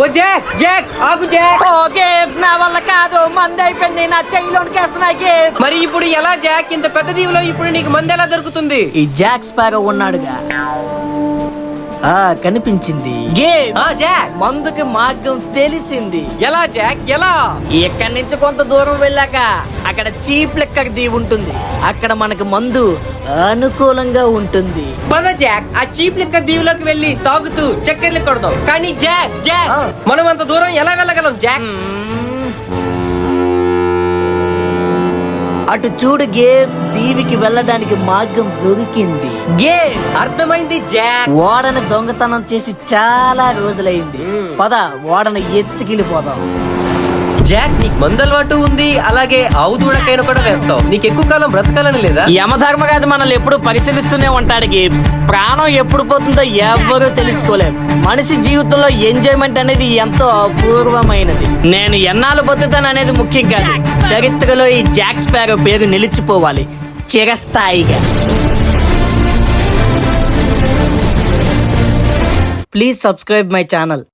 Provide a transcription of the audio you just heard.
ఓ Jack Jack ఆగు Jack. ఓ games నా వల్ల కాదు మంది అయిపోయింది నా చెయ్యిలోనికి వేస్తున్నాయి మరి ఇప్పుడు ఎలా జాక్? ఇంత పెద్ద దీవిలో ఇప్పుడు నీకు మంది ఎలా దొరుకుతుంది? ఈ జాక్ స్పారో ఉన్నాడుగా. ఆ కనిపించింది. గేమ్. ఆ జాక్ మందుకి మార్గం తెలిసింది. ఎలా జాక్? ఎలా? ఇక్కడి నుంచి కొంత దూరం వెళ్ళాక అక్కడ చీప్ లెక్క దీవి ఉంటుంది. అక్కడ మనకి మందు అనుకూలంగా ఉంటుంది. పద జాక్. ఆ చీప్ లెక్క దీవిలోకి వెళ్ళి తాగుతూ చక్కెర్లు కొడదాం. కానీ జాక్ జాక్. మనం అంత దూరం ఎలా వెళ్ళగలం జాక్? అటు చూడు గేమ్ దీవికి వెళ్ళడానికి మార్గం దొరికింది. గేమ్ అర్థమైంది జాక్. ఓడని దొంగతనం చేసి చాలా రోజులైంది. పద ఓడని ఎత్తుకెళ్ళిపోదాం. జాక్ నీకు మందు అలవాటు ఉంది అలాగే ఆవు దూడకైనా కూడా వేస్తావు. నీకు ఎక్కువ కాలం బ్రతకాలని లేదా? యమధర్మరాజు మనల్ని ఎప్పుడు పరిశీలిస్తూనే ఉంటాడు గేమ్స్. ప్రాణం ఎప్పుడు పోతుందో ఎవ్వరూ తెలుసుకోలేం మనిషి జీవితంలో ఎంజాయ్మెంట్ అనేది ఎంతో అపూర్వమైనది. నేను ఎన్నాళ్ళు బతుకుతాను అనేది ముఖ్యం కాదు. చరిత్రలో ఈ జాక్ స్పారో పేరు నిలిచిపోవాలి. చిరస్థాయిగా. Please subscribe my channel.